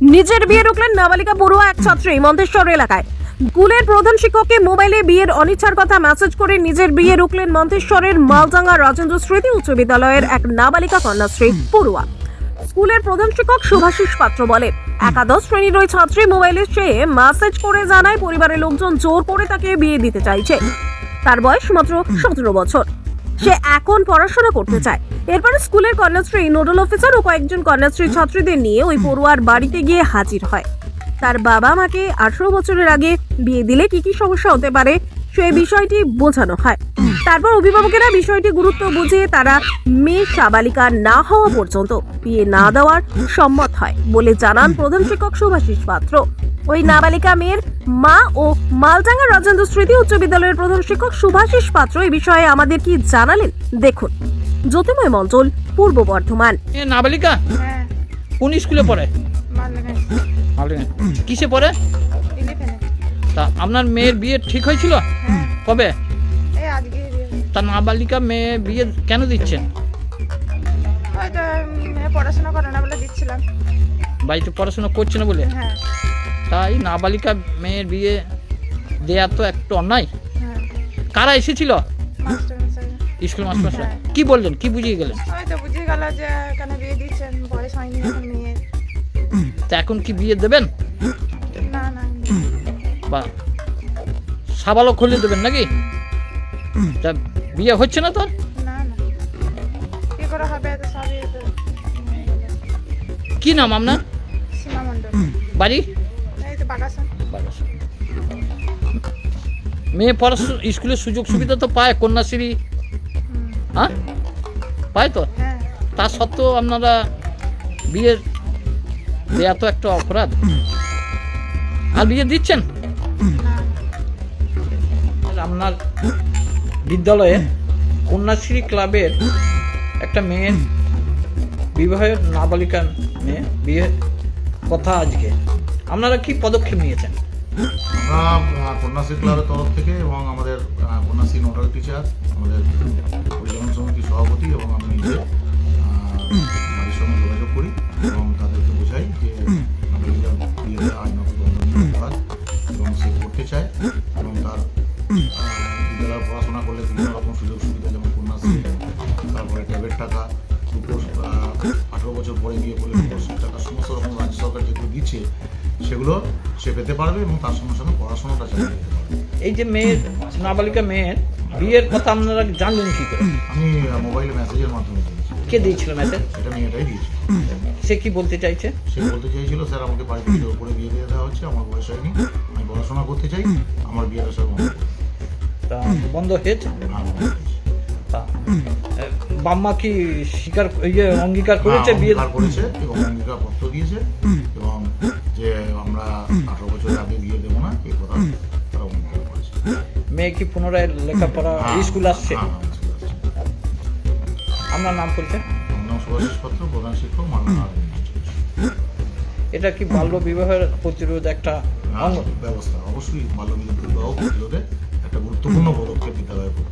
নিজের বিয়ে রুখলেন নাবালিকা পড়ুয়া এক ছাত্রী মন্তেশ্বর এলাকায়। স্কুলের প্রধান শিক্ষককে মোবাইলে বিয়ের অনিচ্ছার কথা মেসেজ করে নিজের বিয়ে রুখলেন মন্তেশ্বরের মালজাঙ্গা রাজেন্দ্র স্মৃতি উচ্চ বিদ্যালয়ের এক নাবালিকা কন্যাশ্রী পড়ুয়া। স্কুলের প্রধান শিক্ষক শুভাশিস পাত্র বলে, একাদশ শ্রেণির ওই ছাত্রী মোবাইলে সে মেসেজ করে জানায় পরিবারের লোকজন জোর করে তাকে বিয়ে দিতে চাইছে। তার বয়স মাত্র সতেরো বছর। সে এখন পড়াশোনা করতে চায়। এরপর স্কুলের কন্যাশ্রী নোডাল অফিসার ও কয়েকজন কন্যাশ্রী ছাত্রীদের নিয়ে ওই পড়ুয়ার বাড়িতে গিয়ে হাজির হয়। তার বাবা মাকে আঠারো বছরের আগে বিয়ে দিলে কি কি সমস্যা হতে পারে সেই বিষয়টি বোঝানো হয়। তারপর অভিভাবকেরা বিষয়টি গুরুত্ব বুঝে তারা মেয়ে সাবালিকা না হওয়া পর্যন্ত বিয়ে না দেওয়ার সম্মত হয় বলে জানান প্রধান শিক্ষক শুভাশিস পাত্র। ওই নাবালিকা মেয়ের মা ও মালডাঙ্গা রাজেন্দ্র স্মৃতি উচ্চ বিদ্যালয়ের প্রধান শিক্ষক শুভাশিস পাত্র এই বিষয়ে আমাদের কি জানালেন? দেখুন। জ্যোতিময় মঞ্চল পূর্ব বর্ধমান। এ নাবালিকা? হ্যাঁ। কোন স্কুলে পড়ে? কিসে পড়ে? তা আপনার মেয়ের বিয়ে ঠিক হয়েছিল? হ্যাঁ। কবে? তা নাবালিকা মেয়ে বিয়ে কেন দিচ্ছেন? পড়াশোনা করে না বলে দিচ্ছিলাম। বাড়িতে পড়াশোনা করছে না বলে? হ্যাঁ। তাই নাবালিকা মেয়ের বিয়ে দেয়া তো একটু অন্যায়। হ্যাঁ। কারা এসেছিল? স্কুল মাস্টার হ্যাঁ। কি বললেন? কি বুঝিয়ে গেলেন? হয়তো বুঝে গেল যে কেন বিয়ে দিচ্ছেন বয়স হয়নি এখন তা এখন কি বিয়ে দেবেন? না না। বা সাবালক হলে দেবেন নাকি? তা বিয়ে হচ্ছে না তোর? না না। কি করে হবে? তো সবই কি নাম আপনার? সীমা মণ্ডল। বাড়ি? এই তো বাগাসন। মেয়ে পড়াশোনা স্কুলের সুযোগ সুবিধা তো পায় কন্যাশ্রী হ্যাঁ? পায় তো? হ্যাঁ। তা সত্ত্বেও আপনারা বিয়ের দেয়া তো একটা অপরাধ? আর বিয়ে দিচ্ছেন? আপনার বিদ্যালয়ে কন্যাশ্রী ক্লাবের একটা মেয়ের বিবাহের নাবালিকা মেয়ে বিয়ে কথা আজকে। আপনারা কি পদক্ষেপ নিয়েছেন? আমরা কন্যাশ্রী ক্লাবের তরফ থেকে এবং আমাদের কন্যাশ্রী নোডাল টিচার আমাদের করতে চায় এবং তার বিদ্যালয়ে পড়াশোনা করলে বিভিন্ন রকম সুযোগ সুবিধা যেমন কন্যাশ্রী তারপরে ট্যাবের টাকা রূপোর আঠেরো বছর পরে গিয়ে রূপোর টাকা সমস্ত রকম রাজ্য সরকার যেগুলো দিচ্ছে সেগুলো সে পেতে পারবে এবং তার সঙ্গে সঙ্গে পড়াশোনাটা চালিয়ে যেতে পারবে। এই যে মেয়ের নাবালিকা মেয়ের বিয়ের কথা আপনারা জানলেন কি করে? আমি মোবাইলে মেসেজের মাধ্যমে কে দিয়েছিল মেসেজ এটা মেয়েটাই দিয়েছি সে কি বলতে চাইছে? সে বলতে চাইছিল স্যার আমাকে বাড়ি থেকে করে বিয়ে দিয়ে দেওয়া হচ্ছে আমার বয়স হয়নি আমি পড়াশোনা করতে চাই আমার বিয়েটা স্যার তা বন্ধ হয়েছে? হয়েছে। তা বাম্মা কি স্বীকার ইয়ে অঙ্গীকার করেছে হ্যাঁ, বিয়ে? অঙ্গীকার করেছে এবং অঙ্গীকার পত্র দিয়েছে এবং যে আমরা আঠারো বছরের আগে বিয়ে দেবো না এই কথা তারা অঙ্গীকার করেছে। মেয়ে কি পুনরায় লেখাপড়া হ্যাঁ, স্কুল আসছে? হ্যাঁ, হ্যাঁ। আপনার নাম পরিচয়? আমার নাম সুভাষিস পাত্র প্রধান শিক্ষক মালদা এটা কি বাল্য বিবাহের প্রতিরোধ একটা অঙ্গ ব্যবস্থা অবশ্যই বাল্য বিবাহ প্রতিরোধে একটা গুরুত্বপূর্ণ পদক্ষেপ বিদ্যালয়ের পক্ষ।